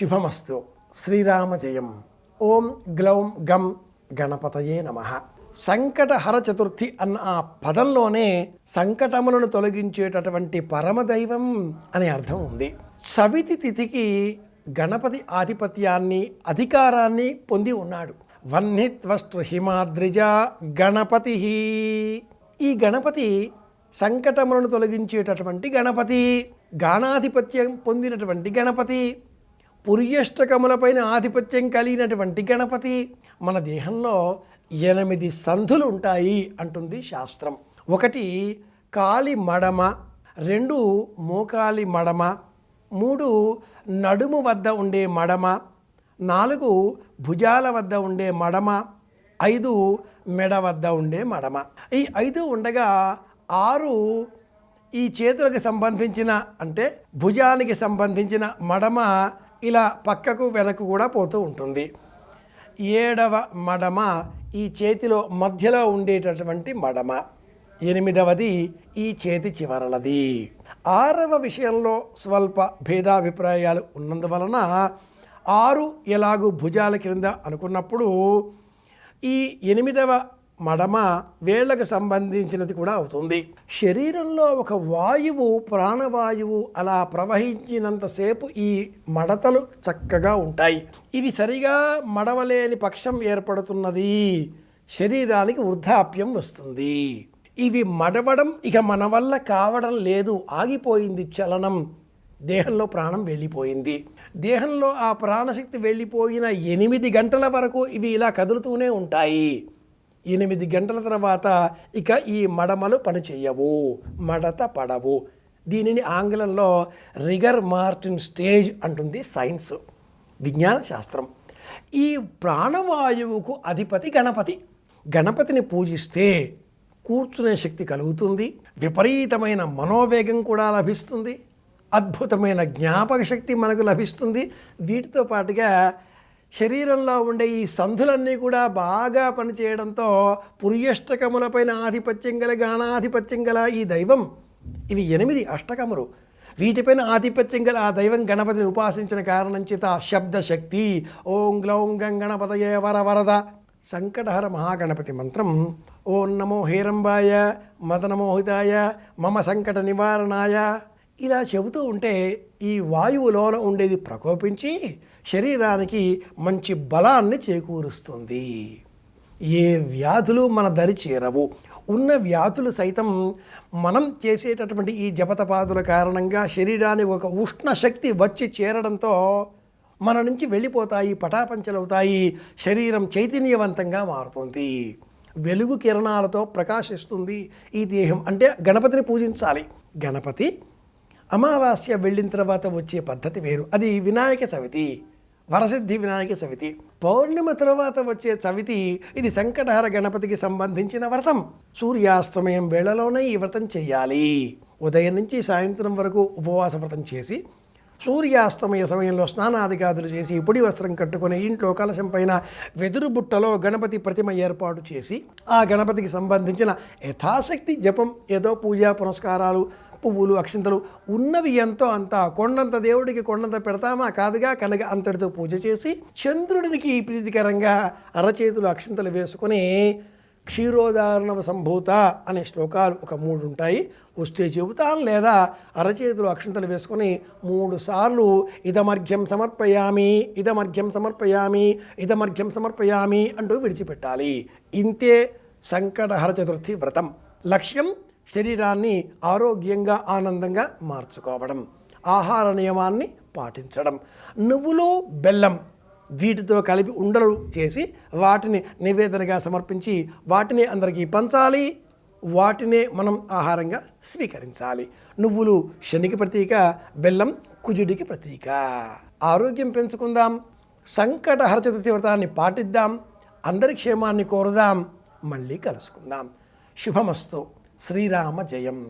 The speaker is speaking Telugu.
శుభమస్తు. శ్రీరామ జయం ఓం గ్లౌం గం గణపతయే నమ. సంకటహర చతుర్థి అన్న ఆ పదంలోనే సంకటములను తొలగించేటటువంటి పరమదైవం అనే అర్థం ఉంది. సవితి తిథికి గణపతి ఆధిపత్యాన్ని అధికారాన్ని పొంది ఉన్నాడు. వన్నిత్వస్తు హిమాద్రిజ గణపతి. ఈ గణపతి సంకటములను తొలగించేటటువంటి గణపతి గాణాధిపత్యం పొందినటువంటి గణపతి పుర్యష్టకములపైన ఆధిపత్యం కలిగినటువంటి గణపతి మన దేహంలో ఎనిమిది సంధులు ఉంటాయి అంటుంది శాస్త్రం. ఒకటి కాలి మడమ రెండు మోకాలి మడమ మూడు నడుము వద్ద ఉండే మడమ నాలుగు భుజాల వద్ద ఉండే మడమ ఐదు మెడ వద్ద ఉండే మడమ. ఈ ఐదు ఉండగా ఆరు ఈ చేతులకు సంబంధించిన అంటే భుజానికి సంబంధించిన మడమ ఇలా పక్కకు వెనక్కు కూడా పోతూ ఉంటుంది. ఏడవ మడమ ఈ చేతిలో మధ్యలో ఉండేటటువంటి మడమ. ఎనిమిదవది ఈ చేతి చివరలది. ఆరవ విషయంలో స్వల్ప భేదాభిప్రాయాలు ఉన్నందువలన ఆరు ఎలాగూ భుజాల క్రింద అనుకున్నప్పుడు ఈ ఎనిమిదవ మడమ వేళ్ళకు సంబంధించినది కూడా అవుతుంది. శరీరంలో ఒక వాయువు ప్రాణవాయువు అలా ప్రవహించినంతసేపు ఈ మడతలు చక్కగా ఉంటాయి. ఇవి సరిగా మడవలేని పక్షం ఏర్పడుతున్నది. శరీరానికి వృద్ధాప్యం వస్తుంది. ఇవి మడవడం ఇక మన వల్ల కావడం లేదు. ఆగిపోయింది చలనం. దేహంలో ప్రాణం వెళ్ళిపోయింది. దేహంలో ఆ ప్రాణశక్తి వెళ్ళిపోయిన ఎనిమిది గంటల వరకు ఇవి ఇలా కదులుతూనే ఉంటాయి. ఎనిమిది గంటల తర్వాత ఇక ఈ మడమలు పనిచేయవు మడత పడవు. దీనిని ఆంగ్లంలో రిగర్ మార్టిన్ స్టేజ్ అంటుంది సైన్స్ విజ్ఞాన శాస్త్రం. ఈ ప్రాణవాయువుకు అధిపతి గణపతి. గణపతిని పూజిస్తే కూర్చునే శక్తి కలుగుతుంది విపరీతమైన మనోవేగం కూడా లభిస్తుంది అద్భుతమైన జ్ఞాపక శక్తి మనకు లభిస్తుంది. వీటితో పాటుగా శరీరంలో ఉండే ఈ సంధులన్నీ కూడా బాగా పనిచేయడంతో పుర్యష్టకములపైన ఆధిపత్యం గల గాణాధిపత్యం గల ఈ దైవం ఇవి ఎనిమిది అష్టకములు. వీటిపైన ఆధిపత్యం గల ఆ దైవం గణపతిని ఉపాసించిన కారణం చేత శబ్దశక్తి ఓం గ్లౌం గంగణపతయే వర వరద సంకటహర మహాగణపతి మంత్రం ఓం నమో హేరంబాయ మదనమోహితాయ మమ సంకట నివారణాయ ఇలా చెబుతూ ఉంటే ఈ వాయువులోన ఉండేది ప్రకోపించి శరీరానికి మంచి బలాన్ని చేకూరుస్తుంది. ఏ వ్యాధులు మన దరి చేరవు. ఉన్న వ్యాధులు సైతం మనం చేసేటటువంటి ఈ జపతపాదుల కారణంగా శరీరానికి ఒక ఉష్ణ శక్తి వచ్చి చేరడంతో మన నుంచి వెళ్ళిపోతాయి పటాపంచలవుతాయి శరీరం చైతన్యవంతంగా మారుతుంది. వెలుగు కిరణాలతో ప్రకాశిస్తుంది ఈ దేహం. అంటే గణపతిని పూజించాలి. గణపతి అమావాస్య వెళ్ళిన తర్వాత వచ్చే పద్ధతి వేరు. అది వినాయక చవితి వరసిద్ధి వినాయక చవితి పౌర్ణిమ తర్వాత వచ్చే చవితి ఇది సంకటహర గణపతికి సంబంధించిన వ్రతం. సూర్యాస్తమయం వేళలోనే ఈ వ్రతం చేయాలి. ఉదయం నుంచి సాయంత్రం వరకు ఉపవాస వ్రతం చేసి సూర్యాస్తమయ సమయంలో స్నానాదిగాదులు చేసి పొడి వస్త్రం కట్టుకొని ఇంట్లో కలశం పైన వెదురు బుట్టలో గణపతి ప్రతిమ ఏర్పాటు చేసి ఆ గణపతికి సంబంధించిన యథాశక్తి జపం ఏదో పూజా పునస్కారాలు పువ్వులు అక్షింతలు ఉన్నవి ఎంతో అంత. కొండంత దేవుడికి కొండంత పెడతామా? కాదుగా కనుక అంతటితో పూజ చేసి చంద్రుడికి ప్రీతికరంగా అరచేతులు అక్షింతలు వేసుకొని క్షీరోదారణవ సంభూత అనే శ్లోకాలు ఒక మూడు ఉంటాయి. వస్తే చెబుతాను లేదా అరచేతులు అక్షంతలు వేసుకొని మూడు సార్లు ఇదమర్ఘ్యం సమర్పయామి ఇదమర్ఘ్యం సమర్పయామి ఇదమర్ఘ్యం సమర్పయామి అంటూ విడిచిపెట్టాలి. ఇంతే సంకటహర చతుర్థి వ్రతం. లక్ష్యం శరీరాన్ని ఆరోగ్యంగా ఆనందంగా మార్చుకోవడం ఆహార నియమాన్ని పాటించడం నువ్వులు బెల్లం వీటితో కలిపి ఉండలు చేసి వాటిని నివేదనగా సమర్పించి వాటిని అందరికీ పంచాలి. వాటినే మనం ఆహారంగా స్వీకరించాలి. నువ్వులు శనికి ప్రతీక బెల్లం కుజుడికి ప్రతీక. ఆరోగ్యం పెంచుకుందాం. సంకట హరచతుర్థి వ్రతాన్ని పాటిద్దాం. అందరి క్షేమాన్ని కోరుదాం. మళ్ళీ కలుసుకుందాం. శుభమస్తు. శ్రీరామ జయం.